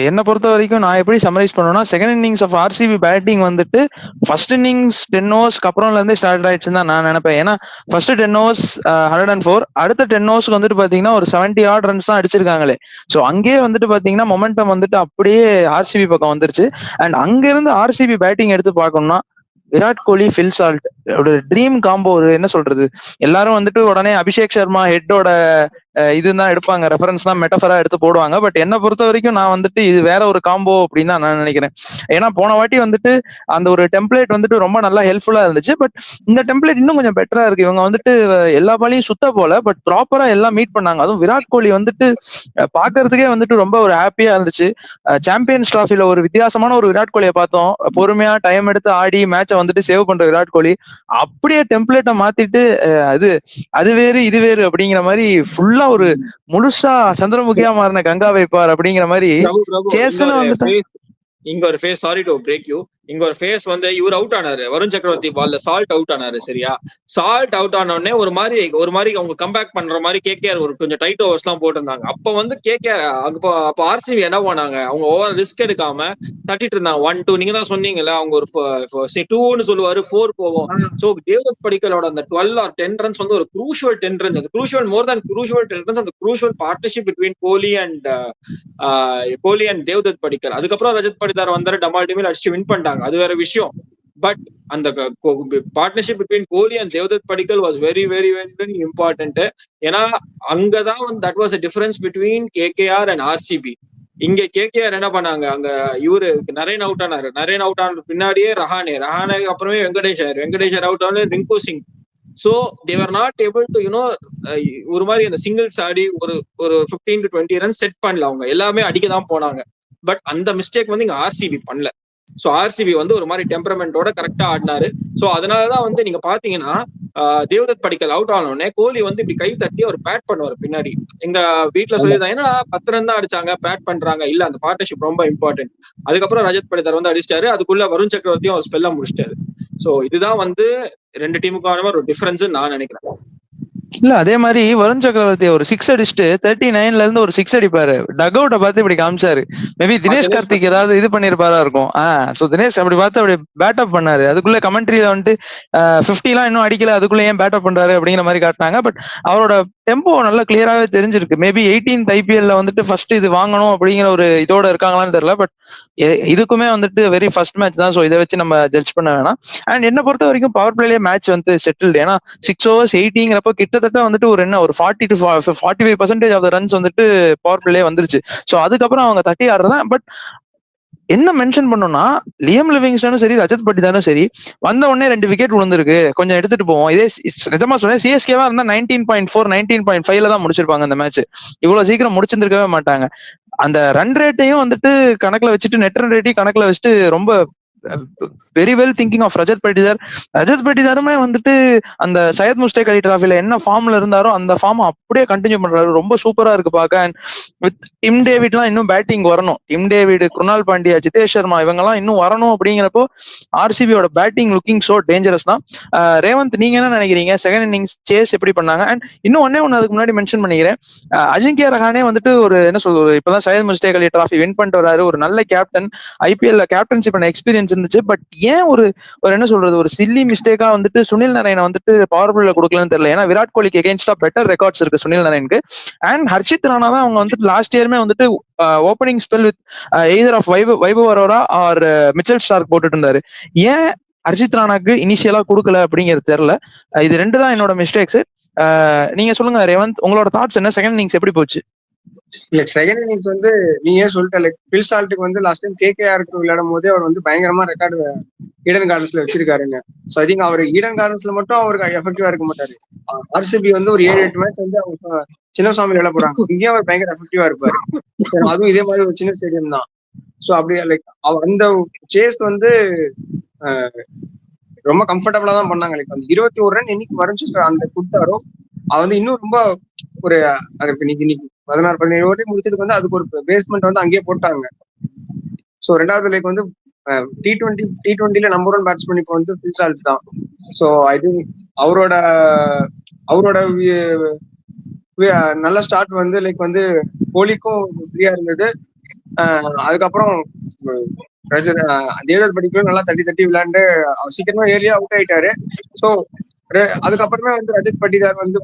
என்னை பொறுத்த வரைக்கும் நான் எப்படி summarise பண்ணுவேன்னா second innings of RCB batting வந்துட்டு ஃபர்ஸ்ட் இன்னிங்ஸ் டென் ஓவர்ஸ்க்கு அப்புறம்ல இருந்து ஸ்டார்ட் ஆயிடுச்சுன்னு தான் நான் நினைப்பேன். ஏன்னா first ten overs hundred and four அடுத்த டென் ஓவர்ஸ்க்கு வந்துட்டு பாத்தீங்கன்னா ஒரு செவன்டி ஆட் ரன்ஸ் தான் அடிச்சிருக்காங்களே. ஸோ அங்கேயே வந்துட்டு பாத்தீங்கன்னா மொமெண்டம் வந்துட்டு அப்படியே ஆர்சிபி பக்கம் வந்துருச்சு. அண்ட் அங்கிருந்து ஆர்சிபி பேட்டிங் எடுத்து பார்க்கணும்னா Virat Kohli Phil Salt dream combo ஒரு என்ன சொல்றது? எல்லாரும் வந்துட்டு உடனே அபிஷேக் சர்மா ஹெட்டோட இதுதான் எடுப்பாங்க. ரெஃபரன்ஸ் தான் மெட்டஃபரா எடுத்து போடுவாங்க. பட் என்ன பொறுத்த வரைக்கும் நான் வந்துட்டு இது வேற ஒரு காம்போ அப்படின்னு தான் நான் நினைக்கிறேன். ஏன்னா போன வாட்டி வந்துட்டு அந்த ஒரு டெம்ப்ளேட் வந்துட்டு ரொம்ப நல்லா ஹெல்ப்ஃபுல்லா இருந்துச்சு. பட் இந்த டெம்ப்ளேட் இன்னும் கொஞ்சம் பெட்டரா இருக்கு. இவங்க வந்துட்டு எல்லா பாலையும் சுத்த போல பட் ப்ராப்பரா எல்லாம் மீட் பண்ணாங்க. அதுவும் விராட் கோலி வந்துட்டு பாக்குறதுக்கே பார்க்கறதுக்கே வந்துட்டு ரொம்ப ஒரு ஹாப்பியா இருந்துச்சு. சாம்பியன்ஸ் டிராஃபில ஒரு வித்தியாசமான ஒரு விராட் கோலியை பார்த்தோம். பொறுமையா டைம் எடுத்து ஆடி மேட்சை வந்துட்டு சேவ் பண்ற விராட் கோலி. அப்படியே டெம்ப்ளேட்டை மாத்திட்டு அது அது வேறு இது வேறு அப்படிங்கிற மாதிரி ஃபுல்லா ஒரு முழுசா சந்திரமுகியா மாறின கங்கா வைப்பார் அப்படிங்கிற மாதிரி வந்துட்டு- face- இங்க ஒரு face sorry to break you இங்க ஒரு ஃபேஸ் வந்து இவர் அவுட் ஆனாரு. வருண் சக்கரவர்த்தி பால்ல சால்ட் அவுட் ஆனாரு சரியா? சால்ட் அவுட் ஆன உடனே ஒரு மாதிரி ஒரு மாதிரி அவங்க கம்பேக் பண்ற மாதிரி கேகேஆர் ஒரு கொஞ்சம் டைட் ஓவர்ஸ் எல்லாம் போட்டிருந்தாங்க. அப்ப வந்து கேகேஆர் அப்போ அப்ப ஆர்சிபி என்ன பண்ணாங்க? அவங்க ஓவர் ரிஸ்க் எடுக்காம தட்டிட்டு இருந்தாங்க. ஒன் டூ நீங்க தான் சொன்னீங்கல்ல அவங்க ஒரு டூன்னு சொல்லுவாரு ஃபோர் போவோம். சோ தேவதத் படிக்கலோட அந்த டுவெல் ஆர் டென் ரன்ஸ் வந்து ஒரு குரூஷுவல் டென் ரன்ஸ் அந்த crucial more than crucial ten runs அந்த crucial partnership between Kohli and Kohli and Devdutt Padikkal. அதுக்கப்புறம் ரஜத் படிதார் வந்தாரு டமால் டிமில் அடிச்சு வின் பண்ணிட்டாங்க. அது வேற விஷயம். பட் அந்த partnership between Kohli and Devdutt Padikkal was very very very important ஏன்னா அங்கதான் வந்து that was a difference between KKR and RCB இங்க கேகேஆர் என்ன பண்ணாங்க? அங்க இவரு நரேன் அவுட் ஆனாரு நரேன் அவுட் ஆனது பின்னாடியே ரஹானே. ரஹானே அப்புறமே வெங்கடேஷர். வெங்கடேஷர் அவுட் ஆனது Rinku Singh. So they were not able to you know ஒரு மாதிரி அந்த சிங்கிள்ஸ் ஆடி ஒரு ஒரு fifteen to twenty run set பண்ணல அவங்க. எல்லாமே அடிக்க தான் போனாங்க. பட் அந்த மிஸ்டேக் வந்து இங்க ஆர்சிபி பண்ணல. சோ ஆர்சிபி வந்து ஒரு மாதிரி டெம்பரமெண்டோட கரெக்டா ஆடினாரு. சோ அதனாலதான் வந்து நீங்க பாத்தீங்கன்னா தேவதத் படிக்கல் அவுட் ஆன உடனே கோலி வந்து இப்படி கை தட்டி அவர் பேட் பண்ணுவார் பின்னாடி. எங்க வீட்டுல சொல்லியிருந்தாங்க என்னடா பத்து ரன் தான் அடிச்சாங்க பேட் பண்றாங்க. இல்ல அந்த பார்ட்னர்ஷிப் ரொம்ப இம்பார்ட்டன்ட் அதுக்கப்புறம் ரஜத் படிதார் வந்து அடிச்சிட்டாரு. அதுக்குள்ள வருண் சக்கரவர்த்தியும் அவர் ஸ்பெல்ல முடிச்சிட்டாரு. சோ இதுதான் வந்து ரெண்டு டீமுக்கான ஒரு டிஃபரன்ஸ் நான் நினைக்கிறேன். இல்ல அதே மாதிரி வருண் சக்கரவர்த்தி ஒரு சிக்ஸ் அடிச்சுட்டு தேர்ட்டி நைன்ல இருந்து ஒரு சிக்ஸ் அடிப்பாரு. டக் அவுட்ட பார்த்து இப்படி காமிச்சாரு. மேபி தினேஷ் கார்த்திக் ஏதாவது இது பண்ணிருப்பாரா இருக்கும். ஆஹ் சோ தினேஷ் அப்படி பார்த்து அப்படி பேட் அப் பண்ணாரு. அதுக்குள்ள கமெண்ட்ரியில வந்துட்டு பிப்டி எல்லாம் இன்னும் அடிக்கல அதுக்குள்ள ஏன் பேட் அப் பண்றாரு அப்படிங்கிற மாதிரி காட்டினாங்க. பட் அவரோட டெம்போ நல்லா கிளியராவே தெரிஞ்சிருக்கு. மேபி எயிட்டீன்த் ஐபிஎல்ல வந்துட்டு ஃபர்ஸ்ட் இது வாங்கணும் அப்படிங்கிற ஒரு இதோட இருக்காங்களான்னு தெரியல. பட் இதுக்குமே வந்துட்டு வெரி ஃபர்ஸ்ட் மேட்ச் தான். ஸோ இதை வச்சு நம்ம ஜட்ஜ் பண்ண வேணாம். அண்ட் என்ன பொறுத்த வரைக்கும் பவர் பிளேலயே மேட்ச் வந்து செட்டில்டு ஏன்னா சிக்ஸ் ஓவர்ஸ் எயிட்டிங்கிறப்ப கிட்டத்தட்ட வந்துட்டு ஒரு என்ன ஒரு forty to forty five percentage of the runs வந்துட்டு பவர் பிளே வந்துருச்சு. ஸோ அதுக்கப்புறம் அவங்க தட்டி ஆடுறதான் பட் என்ன மென்ஷன் பண்ணோம்னா லியம் லிவிங்ஸ்டனும் சரி ரஜத் பட்டிதானும் சரி வந்த உடனே ரெண்டு விக்கெட் விழுந்திருக்கு. கொஞ்சம் எடுத்துட்டு போவோம். இதே நிஜமா சொன்னேன் சிஎஸ்கேவா இருந்தா nineteen point four nineteen point ஃபைவ்ல தான் முடிச்சிருப்பாங்க அந்த மேட்ச் இவ்வளவு சீக்கிரம் முடிச்சிருந்திருக்கவே மாட்டாங்க. அந்த ரன் ரேட்டையும் வந்துட்டு கணக்குல வச்சுட்டு நெட் ரன் ரேட்டையும் கணக்குல வச்சுட்டு ரொம்ப very well thinking of Rajat Patidar Rajat பட்டிதாருமே வந்துட்டு அந்த சையத் முஸ்டேக் அலி டிராஃபில என்ன ஃபார்ம்ல இருந்தாரோ அந்த ஃபார்ம் அப்படியே கண்டினியூ பண்றாரு. ரொம்ப சூப்பரா இருக்கு பார்க்க. அண்ட் வித் டிம் டேவிட்லாம் இன்னும் பேட்டிங் வரணும். டிம் டேவிட் குருணால் பாண்டியா ஜிதேஷ் சர்மா இவங்கெல்லாம் இன்னும் வரணும் அப்படிங்கிறப்போ ஆர்சிபியோட பேட்டிங் லுக்கிங் ஷோ டேஞ்சரஸ் தான். ரேவந்த் நீங்க என்ன நினைக்கிறீங்க? செகண்ட் இன்னிங்ஸ் சேஸ் எப்படி பண்ணாங்க? அண்ட் இன்னும் ஒன்னே ஒன்று அதுக்கு முன்னாடி மென்ஷன் பண்ணிக்கிறேன். அஜிங்கிய அஜிங்கியா ரஹானே வந்துட்டு ஒரு என்ன சொல்றது இப்பதான் சையத் முஸ்டேக் அலி டிராஃபி வின் பண்ணிட்டு வராரு ஒரு நல்ல கேப்டன் ஐபிஎல்ல கேப்டன்ஷிப் பண்ண எக்ஸ்பீரியன்ஸ் இருந்துச்சு. பட் ஏன் ஒரு ஒரு என்ன சொல்றது ஒரு சில்லி மிஸ்டேக்கா வந்துட்டு சுனில் நரேனை வந்துட்டு பவர் பிளேல கொடுக்கலன்னு தெரியல. ஏன்னா விராட் கோலிக்கு எகேன்ஸ்டா பெட்டர் ரெக்கார்ட்ஸ் இருக்கு சுனில் நாராயணுக்கு அண்ட் ஹர்ஷித் ராணா தான் அவங்க வந்துட்டு லாஸ்ட் இயருமே வந்துட்டு opening spell with either of Vaibhav Vaibhav Arora or Mitchell Starc போட்டுட்டு இருந்தாரு ஏன் அர்ஜித் ராணாக்கு இனிஷியலா கொடுக்கல அப்படிங்கிறது தெரியல. இது ரெண்டு தான் என்னோட மிஸ்டேக்ஸ் நீங்க சொல்லுங்க ரேவந்த் உங்களோட தாட்ஸ் என்ன? செகண்ட் இன்னிங்ஸ் எப்படி போச்சு? இல்ல செகண்ட் இன்னிங்ஸ் வந்து நீயே ஏன் சொல்லிட்ட லைக் பில் சால்ட்டுக்கு வந்து லாஸ்ட் டைம் கேகேஆருக்கு விளையாடும் போதே அவர் வந்து பயங்கரமா ரெக்கார்டு ஈடன் கார்டன்ஸ்ல வச்சிருக்காருங்க. சோ ஐ திங்க் அவர் ஈடன் கார்டன்ஸ்ல மட்டும் அவருக்கு எஃபெக்டிவா இருக்க மாட்டாரு. ஆர்சிபி வந்து ஒரு ஏழு எட்டு மேட்ச் வந்து அவங்க சின்ன சின்னசாமி விளையாட போறாங்க. இங்கேயும் அவர் பயங்கர எஃபெக்டிவா இருப்பாரு. அதுவும் இதே மாதிரி ஒரு சின்ன ஸ்டேடியம் தான். சோ அப்படி லைக் அந்த சேஸ் வந்து ரொம்ப கம்ஃபர்டபுளா தான் பண்ணாங்க. லைக் அந்த இருபத்தி ஒரு ரன் இன்னைக்கு வரைஞ்சு அந்த கொடுத்தாரோ அவ வந்து இன்னும் ரொம்ப ஒரு இன்னைக்கு இன்னைக்கு பதினாறு பதினேழு ஓட்டி முடிச்சதுக்கு வந்து அதுக்கு ஒரு பேஸ்மெண்ட் வந்து அங்கேயே போட்டாங்க. ஸோ ரெண்டாவது லைக் வந்து டி டுவெண்ட்டி டி டுவெண்ட்டில நம்பர் ஒன் பேட்ஸ்மேன் இப்போ வந்து ஃபில் சால்ட் தான். ஸோ ஐ திங்க் அவரோட அவரோட நல்ல ஸ்டார்ட் வந்து லைக் வந்து கோலிக்கும் ஃப்ரீயா இருந்தது. அதுக்கப்புறம் உம், படிக்கலாம் தேவதத் படிக்கலும் நல்லா தட்டி தட்டி விளையாண்டு அவர் சீக்கிரமா ஏர்லியா அவுட் ஆயிட்டாரு. ஸோ அதுக்கப்புறமே வந்து ரஜத் பட்டிதார் வந்து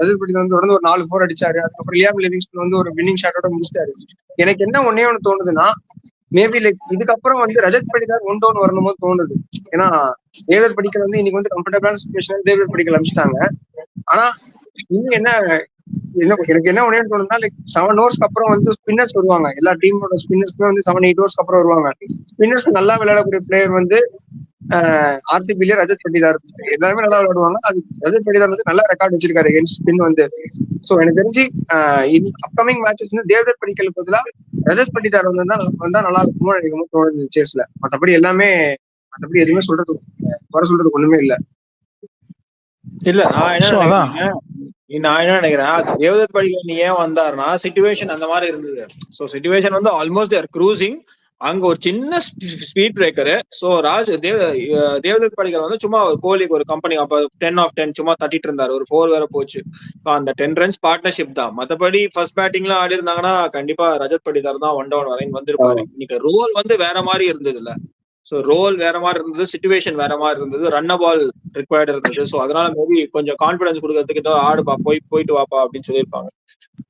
ரஜத் பட்டிதார் வந்து தொடர்ந்து ஒரு நாலு ஃபோர் அடிச்சாரு. அதுக்கப்புறம் லியாம் லிவிங்ஸ்டன் வந்து ஒரு வின்னிங் ஷாட்டோட முடிச்சிட்டாரு எனக்கு என்ன ஒன்னே ஒன்று தோணுதுன்னா மேபி லைக் இதுக்கப்புறம் வந்து ரஜத் படிதார் ஒன் டவுன் வரணுமோ தோணுது. ஏன்னா தேவர் படிக்க வந்து இன்னைக்கு வந்து கம்ஃபர்டபுளான சுச்சுவேஷன் தேவர் படிக்க அமிச்சிட்டாங்க ஆனா இன்னும் என்ன என்ன எனக்கு என்ன ஒண்ணு தோணுதுன்னா லைக் செவன் ஹவர்ஸ்க்கு அப்புறம் வந்து ஸ்பின்னர்ஸ் வருவாங்க. எல்லா டீமோட ஸ்பின்னர்ஸ்மே வந்து செவன் எயிட் ஹவர்ஸ்க்கு அப்புறம் வருவாங்க. ஸ்பின்னர்ஸ் நல்லா விளையாடக்கூடிய பிளேயர் வந்து ஆர்சிபில ரஜத் பண்டிதார் எல்லாருமே நல்லா விளையாடுவாங்க. அது ரஜத் பண்டிதார் வந்து நல்ல ரெக்கார்ட் வச்சிருக்காரு எகென்ஸ்ட் ஸ்பின் வந்து. சோ எனக்கு தெரிஞ்சு அப்கமிங் மேட்சஸ் வந்து தேவதத் படிக்கல் பதிலா ரஜத் பண்டிதார் வந்து தான் வந்தா நல்லா இருக்குமோ எனக்கு தோணுது சேஸ்ல மத்தபடி எல்லாமே மத்தபடி எதுவுமே சொல்றது வர சொல்றதுக்கு ஒண்ணுமே இல்ல. இல்ல நான் என்ன நான் என்ன நினைக்கிறேன் தேவதத் படிக்கல் நீ ஏன் வந்தாருன்னா சிச்சுவேஷன் அந்த மாதிரி இருந்தது. சோ சிச்சுவேஷன் வந்து ஆல்மோஸ்ட் தேர் க்ரூசிங் அங்க ஒரு சின்ன ஸ்பீட் பிரேக்கரு சோ ராஜ் தேவ தேவதத் படிக்கல் வந்து சும்மா ஒரு கோலிக்கு ஒரு கம்பெனி அப்ப டென் ஆஃப் டென் சும்மா தட்டிட்டு இருந்தாரு. ஒரு ஃபோர் வேற போச்சு. அந்த டென் ரன்ஸ் பார்ட்னர்ஷிப் தான். மத்தபடி ஃபர்ஸ்ட் பேட்டிங்ல ஆடி இருந்தாங்கன்னா கண்டிப்பா ரஜத் படிதார் தான் ஒன் டவுன் வரைக்கும் வந்திருப்பாரு. இன்னைக்கு ரோல் வந்து வேற மாதிரி இருந்தது இல்ல. சோ ரோல் வேற மாதிரி இருந்தது சுச்சுவேஷன் வேற மாதிரி இருந்தது ரன் பால் ரிக்வயர்ட் இருந்தது. சோ அதனால மேபி கொஞ்சம் கான்பிடன்ஸ் கொடுக்கறதுக்கு ஏதோ ஆடுப்பா போய் போயிட்டு வாப்பா அப்படின்னு சொல்லியிருப்பாங்க.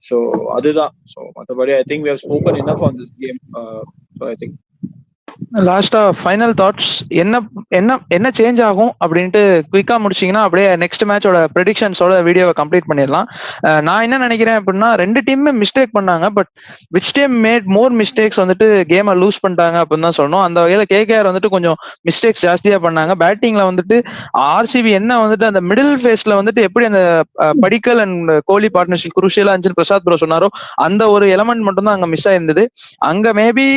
சோ அதுதான். சோ மத்தபடி I think we have spoken enough on this game so I think லாஸ்டா ஃபைனல் தாட்ஸ் என்ன என்ன என்ன சேஞ்ச் ஆகும் அப்படின்ட்டு குயிக்கா முடிச்சீங்கன்னா அப்படியே நெக்ஸ்ட் மேட்சோட ப்ரெடிக்ஷன்ஸோட வீடியோவை கம்ப்ளீட் பண்ணிடலாம். நான் என்ன நினைக்கிறேன் அப்படின்னா ரெண்டு டீமுமே மிஸ்டேக் பண்ணாங்க but which team made more mistakes வந்துட்டு கேமை லூஸ் பண்ணிட்டாங்க அப்படின்னு தான் சொல்லணும். அந்த வகையில கேகேஆர் வந்துட்டு கொஞ்சம் மிஸ்டேக்ஸ் ஜாஸ்தியா பண்ணாங்க. பேட்டிங்ல வந்துட்டு ஆர்சிபி என்ன வந்துட்டு அந்த மிடில் ஃபேஸ்ல வந்துட்டு எப்படி அந்த படிக்கல் அண்ட் கோலி பார்ட்னர்ஷிப் குருஷியலா அஞ்சல் பிரசாத் ப்ரோ சொன்னாரோ அந்த ஒரு எலமெண்ட் மட்டும் தான் அங்க மிஸ் ஆயிருந்தது. அங்க மேபி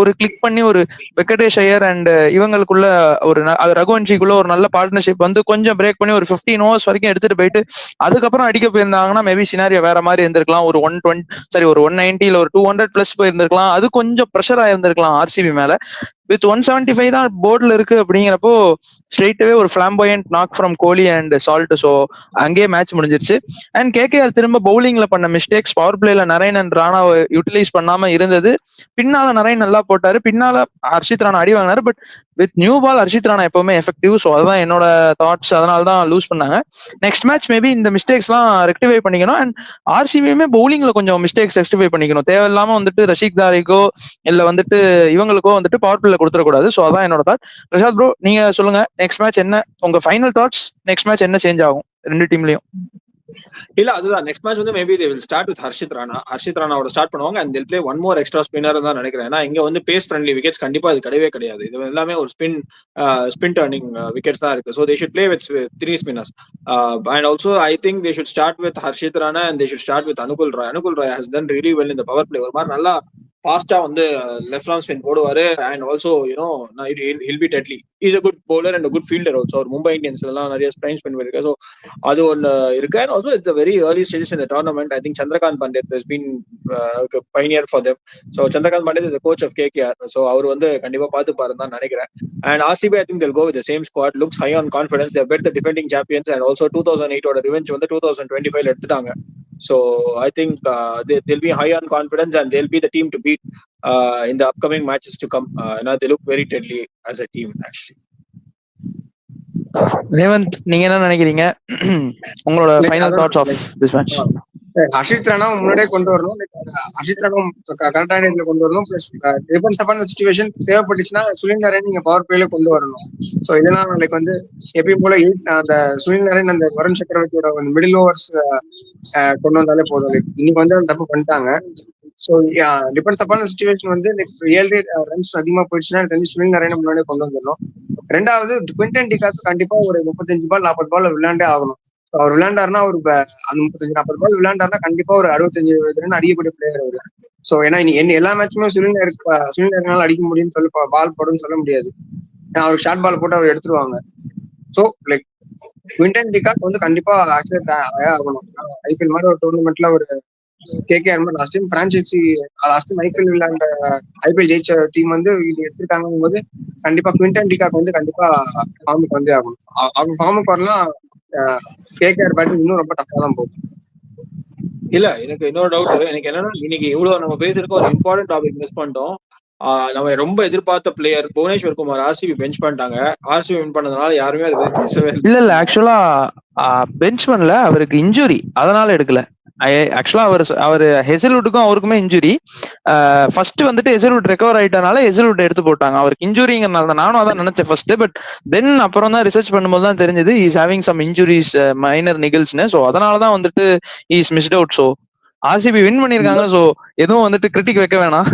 ஒரு கிளிக் பண்ணி ஒரு வெங்கடேஷ் ஐயர் அண்ட் இவங்களுக்குள்ள ஒரு ரகுவன்ஷிக்குள்ள ஒரு நல்ல பார்ட்னர்ஷிப் வந்து கொஞ்சம் பிரேக் பண்ணி ஒரு ஃபிஃப்டீன் ஹவர்ஸ் வரைக்கும் எடுத்துட்டு போயிட்டு அதுக்கப்புறம் அடிக்க போயிருந்தாங்கன்னா மேபி சினாரியா வேற மாதிரி இருந்திருக்கலாம். ஒரு ஒன் டுவெண்ட்டி சாரி ஒரு ஒன் நைன்டில ஒரு டூ ஹண்ட்ரட் பிளஸ் போயிருந்திருக்கலாம். அது கொஞ்சம் ப்ரெஷர் ஆயிருந்திருக்கலாம் ஆர்சிபி மேல. வித் ஒன் செவன்டி ஃபைவ் தான் போர்டில் இருக்கு அப்படிங்கிறப்போ ஸ்ட்ரெயிட்டவே ஒரு flamboyant knock from Kohli and Salt so அங்கேயே மேட்ச் முடிஞ்சிருச்சு. அண்ட் கேகேஆர் திரும்ப பவுலிங்ல பண்ண மிஸ்டேக்ஸ் பவர் பிளேல நரேன் அண்ட் ராணாவை யூட்டிலைஸ் பண்ணாம இருந்தது. பின்னால நரேன் நல்லா போட்டாரு. பின்னால ஹர்ஷித் ராணா அடி வாங்கினாரு. But with new ball Harshit Rana எப்பவுமே எஃபெக்டிவ் ஸோ அதுதான் என்னோட தாட்ஸ் அதனால தான் லூஸ் பண்ணாங்க. நெக்ஸ்ட் மேட்ச் மேபி இந்த மிஸ்டேக்ஸ்லாம் ரெக்டிஃபை பண்ணிக்கணும். அண்ட் ஆர்சிபியுமே பவுலிங்ல கொஞ்சம் மிஸ்டேக்ஸ் ரெக்டிஃபை பண்ணிக்கணும். தேவையில்லாம வந்துட்டு ரஷிக் தாரிக்கோ இல்லை வந்துட்டு இவங்களுக்கோ வந்துட்டு பவர் பிளேல கொடுத்துடக்கூடாது. ஸோ அதான் என்னோட தாட் பிரசாத் ப்ரோ நீங்க சொல்லுங்க. நெக்ஸ்ட் மேட்ச் என்ன? உங்க ஃபைனல் தாட்ஸ் நெக்ஸ்ட் மேட்ச் என்ன சேஞ்ச் ஆகும்? ரெண்டு டீம்லயும் இல்ல அதுதான். நெக்ஸ்ட் மேட்ச் வந்து maybe they will start with Harshit Rana Harshit ராணாவோட ஸ்டார்ட் பண்ணுவாங்க and they'll play one more extra spinner தான் நினைக்கிறேன். ஏன்னா இங்க வந்து பேஸ் ஃப்ரெண்ட்லி விக்கெட்ஸ் கண்டிப்பா அது கிடையவே கிடையாது. இது எல்லாமே ஒரு ஸ்பின் ஸ்பின் டர்னிங் விக்கெட்ஸ் தான் இருக்கு. So they should play with three spinners and also I think they should start with Harshit Rana and they should start with Anukul Roy Anukul Roy has done really well இந்த power play ஒரு மாதிரி நல்லா ஃபாஸ்டா வந்து left arm spin போடுவாரு. And also you know he'll be deadly is a good bowler and good fielder also our Mumbai Indians எல்லாம் நிறைய time spend பண்ணிருக்கு ஸோ அது ஒன்னு இருக்கு. And also it's very early stages இந்த tournament I think Chandrakant Pandit is been pioneer for them so Chandrakant Pandit is coach of KKR so அவர் வந்து கண்டிப்பா பார்த்து பாருன்னு தான் நினைக்கிறேன். And RCB I think they'll go with same squad looks high on confidence bet the defending champions and also two thousand எயிட்டோட revenge வந்து two thousand twenty five எடுத்துட்டாங்க. So I think they'll be high on confidence and they'll be the team to beat uh, in the upcoming matches to come. Uh, you know, they look very deadly as a team actually. Revanth நீங்க என்ன நினைக்கிறீங்க உங்களோட final thoughts of this match Harshit Rana முன்னாடியே கொண்டு வரணும். அஷித் ஹர்ஷித் ராணா கரெக்டான இதுல கொண்டு வரணும். பிளஸ் டிபெண்ட்ஸ் அப்பான் சுச்சுவேஷன் தேவைப்பட்டுச்சுன்னா சுனில் நரேன் நீங்க பவர் பிளேல கொண்டு வரணும். சோ இதெல்லாம் லைக் வந்து எப்பயும் போல எயிட் அந்த சுனில் நரேன் அந்த வருண் சக்கரவர்த்தியோட மிடில் ஓவர்ஸ் uh, uh, கொண்டு வந்தாலே போதும். இன்னைக்கு வந்து அந்த தப்பு பண்ணிட்டாங்க. ஸோ டிபெண்ட்ஸ் அப்பான சுச்சுவேஷன் வந்து ஏழு ரன்ஸ் uh, அதிகமா போயிடுச்சுன்னா தெரிஞ்சு சுனில் நரேன் முன்னாடியே கொண்டு வந்துடணும். ரெண்டாவது குவிண்டன் டிகாக்கு கண்டிப்பா ஒரு முப்பத்தஞ்சு பால் நாற்பது பால் விளையாண்டே ஆகணும். அவர் விளையாண்டாருன்னா ஒரு அந்த முப்பத்தஞ்சு நாற்பது பால் விளையாண்டாருன்னா கண்டிப்பா ஒரு அறுபத்தஞ்சு எழுபது ரன் பிளேயர் அவர். சோ ஏன்னா என்ன எல்லா மேட்சுமே சுனில் இருக்கு சுனில் அடிக்க முடியும்னு சொல்லி பால் போடுன்னு சொல்ல முடியாது. ஏன்னா அவருக்கு ஷார்ட் பால் போட்டு அவர் எடுத்துருவாங்க. சோ லைக் குவிண்டன் டிகாக் வந்து கண்டிப்பா ஆக்சுவலா ஆகணும். ஐபிஎல் மாதிரி ஒரு டோர்னமெண்ட்ல ஒரு கேகேஆர் மாதிரி last time franchise last time IPL விளையாண்ட ஐபிஎல் ஜெயிச்ச டீம் வந்து இது எடுத்திருக்காங்க போது கண்டிப்பா குவிண்டன் டிகாக் வந்து கண்டிப்பா ஃபார்முக்கு வந்தே ஆகணும். அவர் அவங்க ஃபார்முக்கு வரலாம் கேகேஆர் பேட்டிங் இன்னும் ரொம்ப டஃபா தான் போகும். இல்ல எனக்கு இன்னொரு டவுட் எனக்கு என்னன்னா இன்னைக்கு இவ்வளவு நம்ம பேசிருக்க ஒரு இம்பார்ட்டன்ட் டாபிக் மிஸ் பண்ணிட்டோம். நம்ம ரொம்ப எதிர்பார்த்த player Bhuvneshwar Kumar RCB bench பண்ணிட்டாங்க. ஆர்சிபி வின் பண்ணதுனால யாருமே அதை பேசவே இல்லை. இல்ல இல்ல ஆக்சுவலா பெஞ்ச் பண்ணல அவருக்கு இன்ஜுரி அதனால எடுக்கல. ஆக்சுவலா அவர் அவர் ஹெசல்வுட்டுக்கும் அவருக்குமே இன்ஜுரி ஃபர்ஸ்ட் வந்துட்டு ஹெசல்வுட் ரெக்கவர் ஆயிட்டனால ஹெசல்வுட் எடுத்து போட்டாங்க. அவருக்கு இன்ஜுரிங்கிறனால தான் நானும் அதான் நினைச்சேன் ஃபர்ஸ்ட் பட் தென் அப்புறம் தான் ரிசர்ச் பண்ணும்போது தான் தெரிஞ்சது is having some injuries minor நிகழ்ஸ்னு so அதனால தான் வந்துட்டு is missed out so RCB win பண்ணிருக்காங்க. ஸோ எதுவும் வந்துட்டு கிரிட்டிக் வைக்க வேணாம்.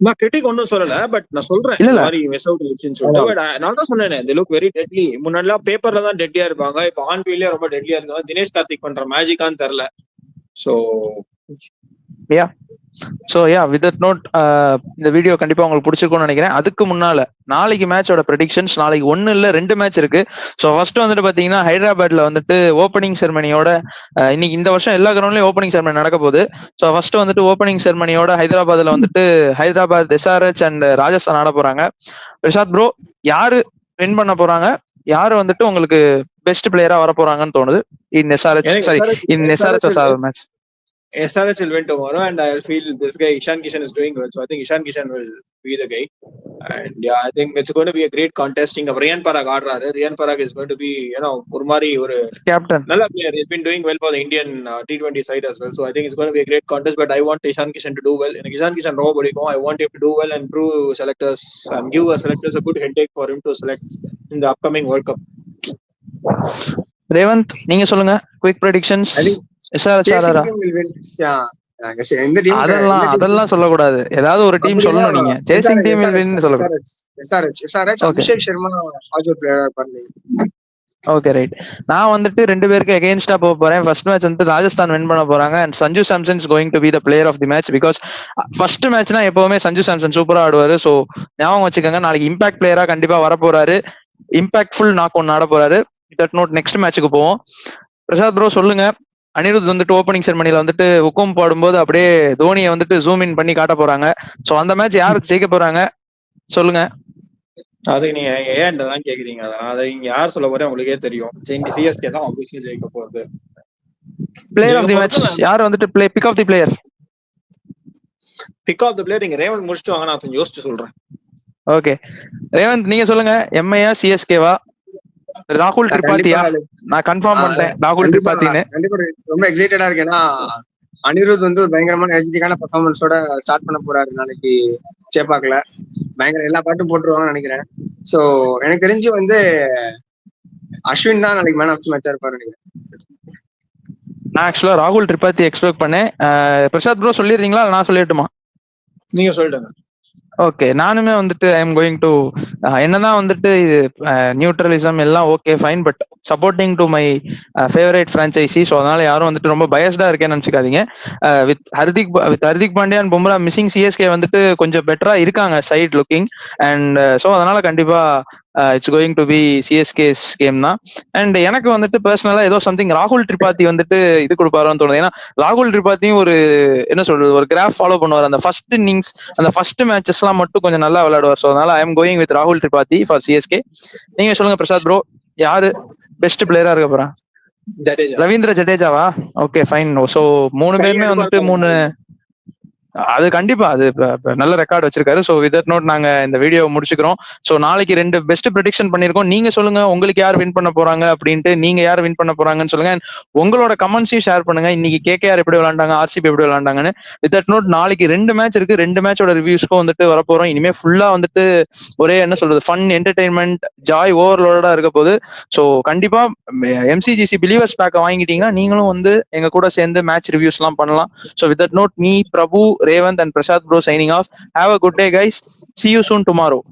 நான் கிரிட்டிக் ஒன்னும் சொல்லல பட் நான் சொல்றேன் இல்ல, இந்த. மாதிரி மிஸ் அவுட் ஆயிடுச்சுன்னு சொல்லிட்டு. நான் தான் சொன்னேன் தி லுக் வெரி டெட்லி முன்னாடிலாம் பேப்பர்ல தான் டெட்லியா இருப்பாங்க. இப்ப ஆன் ஃபீல்ட்லயே ரொம்ப டெட்லியா இருக்காங்க. தினேஷ் கார்த்திக் பண்ற மேஜிக்கான்னு தெரியல. So so yeah with that note இந்த வீடியோ கண்டிப்பா உங்களுக்கு பிடிச்சிருக்கும்னு நினைக்கிறேன். அதுக்கு முன்னால நாளைக்கு மேட்சோட ப்ரெடிக்ஷன்ஸ் நாளைக்கு ஒன்னு இல்ல ரெண்டு மேட்ச் இருக்கு. ஸோ ஃபர்ஸ்ட் வந்துட்டு பாத்தீங்கன்னா ஹைதராபாத்ல வந்துட்டு ஓப்பனிங் செரமனியோட uh, இன்னைக்கு இந்த வருஷம் எல்லா கிரௌண்ட்லயும் ஓப்பனிங் செரமனி நடக்க போகுது. ஸோ ஃபர்ஸ்ட் வந்துட்டு ஓப்பனிங் செரமனியோட ஹைதராபாத்ல வந்துட்டு ஹைதராபாத் எஸ்ஆர்ஹெச் அண்ட் ராஜஸ்தான் ஆட போறாங்க. பிரசாத் ப்ரோ யாரு வின் பண்ண போறாங்க? யாரு வந்துட்டு உங்களுக்கு பெஸ்ட் பிளேயரா வர போறாங்கன்னு தோணுது இன் எஸ்ஆர்ஹெச் எனக்கு sorry in SRH SR match SRH will win tomorrow, and I feel this guy Ishan Kishan is doing well. So I think Ishan Kishan will be the guy. And yeah, I think it's going to be a great contesting of Riyan Parag ஆடுறாரு Riyan Parag is going to be, you know, ஒரு மாதிரி ஒரு captain நல்ல. He's been doing well for the Indian uh, T20 side as well. So I think it's going to be a great contest. But I want Ishan Kishan to do well. எனக்கு Ishan Kishan ரொம்ப பிடிக்கும். I want him to do well and prove selectors and give a selectors a good headache for him to select the upcoming World Cup. Revanth நீங்க சொல்லுங்க. Quick predictions I think SRH Chasing ஆர்ஆரா team will win. Yeah. நாங்க சரி, எந்த team அதெல்லாம் அதெல்லாம் சொல்லக்கூடாது. ஏதாவது ஒரு டீம் சொல்லணும் நீங்க. சேசிங் டீம் வின் சொல்லக்கூடாது ஓகே ரைட் நான் வந்துட்டு ரெண்டு பேருக்கு அகேன்ஸ்டா போக போறேன். ஃபர்ஸ்ட் மேட்ச் வந்து ராஜஸ்தான் வின் பண்ண போறாங்க. And Sanju Samson is going to be the player of the match because first மேட்ச்னா எப்பவுமே சஞ்சு சாம்சன் சூப்பரா ஆடுவாரு. ஸோ ஞாபகம் வச்சுக்கோங்க. நாளைக்கு இம்பாக்ட் பிளேயரா கண்டிப்பா வர போறாரு இம்பாக்ட்ஃபுல் நாக் ஒன் ஆட போறாரு. தட் நோட் நெக்ஸ்ட் மேட்ச்சுக்கு போவோம். பிரசாத் ப்ரோ சொல்லுங்க. அனிருத் வந்துட்டு ஓப்பனிங் செரமனில வந்துட்டு ஹுக்கும் பாடும்போது அப்படியே தோனியை வந்துட்டு ஜூம் இன் பண்ணி காட்ட போறாங்க. ஸோ அந்த மேட்ச் யாரு ஜெயிக்க போறாங்க? சொல்லுங்க. அது நீங்க ஏன் தான் கேக்குறீங்க? அதெல்லாம் அதை நீங்க யார் சொல்ல போறேன் உங்களுக்கே தெரியும். சிஎஸ்கே தான் ஆப்வியஸ்லி ஜெயிக்க போறது பிளேயர் ஆஃப் தி மேட்ச் யார் வந்துட்டு play pick of the player pick of the player நீங்க ரேவன் முடிச்சுட்டு வாங்க நான் கொஞ்சம் யோசிச்சு சொல்றேன். ஓகே ரேவந்த் நீங்க சொல்லுங்க. எம்ஐயா சிஎஸ்கேவா ராகுல் திரிபாத்தியா? நான் கன்ஃபார்ம் பண்ணிட்டேன் ராகுல் திரிபாத்தின்னு. ரொம்ப எக்ஸைட்டடா இருக்கு ஏன்னா அனிருத் வந்து ஒரு பயங்கரமான எனர்ஜெட்டிக்கான பெர்ஃபார்மன்ஸோட ஸ்டார்ட் பண்ண போறாரு நாளைக்கு. சேப்பாக்கல பயங்கர எல்லா பாட்டும் போட்டுருவாங்கன்னு நினைக்கிறேன். சோ எனக்கு தெரிஞ்சு வந்து அஸ்வின் தான் நாளைக்கு மேன் ஆஃப் தி மேட்சா இருப்பாரு நினைக்கிறேன். நான் ஆக்சுவலா ராகுல் திரிபாத்தி எக்ஸ்பெக்ட் பண்ணேன். பிரசாத் ப்ரோ சொல்லிடுறீங்களா? இல்ல நான் சொல்லட்டுமா நீங்க சொல்லிடுங்க. ஓகே நானுமே வந்துட்டு ஐ எம் கோயிங் டு என்னதான் வந்துட்டு இது uh, நியூட்ரலிசம் எல்லாம் okay fine but supporting to my favourite franchise so அதனால யாரும் வந்துட்டு ரொம்ப பயஸ்டா இருக்கேன்னு நினச்சிக்காதீங்க. With uh, Hardik with Hardik Pandya and Bumrah missing CSK வந்துட்டு கொஞ்சம் பெட்டரா இருக்காங்க சைட் லுக்கிங் அண்ட் ஸோ அதனால கண்டிப்பா it's going to be CSK's game தான். அண்ட் எனக்கு வந்துட்டு பர்சனலா ஏதோ சம்திங் ராகுல் திரிபாத்தி வந்துட்டு இது கொடுப்பாரோன்னு தோணுது. ஏன்னா ராகுல் திரிபாத்தியும் ஒரு என்ன சொல்றது ஒரு கிராஃப் ஃபாலோ பண்ணுவார். அந்த ஃபர்ஸ்ட் இன்னிங்ஸ் அந்த ஃபர்ஸ்ட் மேட்சஸ்லாம் மட்டும் கொஞ்சம் நல்லா விளையாடுவார். ஸோ அதனால ஐ எம் கோயிங் வித் ராகுல் திரிபாத்தி ஃபார் சிஎஸ்கே நீங்க சொல்லுங்க பிரசாத் ப்ரோ யாரு பெஸ்ட் பிளேயரா இருக்க ஜடேஜா. ரவீந்திர ஜடேஜாவா? ஓகே ஃபைன் சோ மூணு பேருமே வந்துட்டு மூணு அது கண்டிப்பா அது நல்ல ரெக்கார்ட் வச்சிருக்காரு. ஸோ வித் நோட் நாங்க இந்த வீடியோ முடிச்சுக்கிறோம். ஸோ நாளைக்கு ரெண்டு பெஸ்ட் ப்ரடிக்ஷன் பண்ணிருக்கோம் நீங்க சொல்லுங்க உங்களுக்கு யார் வின் பண்ண போறாங்க அப்படின்ட்டு நீங்க யார் வின் பண்ண போறாங்கன்னு சொல்லுங்க. உங்களோட கமெண்ட்ஸையும் ஷேர் பண்ணுங்க. இன்னைக்கு கேகேஆர் எப்படி விளையாண்டாங்க ஆர்சிபி எப்படி விளையாண்டாங்கன்னு. வித் தட் நோட் நாளைக்கு ரெண்டு மேட்ச் இருக்கு. ரெண்டு மேட்சோட ரிவ்யூஸ்க்கும் வந்துட்டு வரப்போறோம். இனிமே ஃபுல்லா வந்துட்டு ஒரே என்ன சொல்றது ஃபன் என்டர்டைன்மெண்ட் ஜாய் ஓவர்லோடா இருக்க போது ஸோ கண்டிப்பா எம்சிஜிசி பிலீவர்ஸ் பேக்கை வாங்கிட்டீங்கன்னா நீங்களும் வந்து எங்க கூட சேர்ந்து மேட்ச் ரிவ்யூஸ் எல்லாம் பண்ணலாம். ஸோ வித் தட் நோட் நீ பிரபு Revant and Prasad Bro signing off. Have a good day, guys. See you soon tomorrow.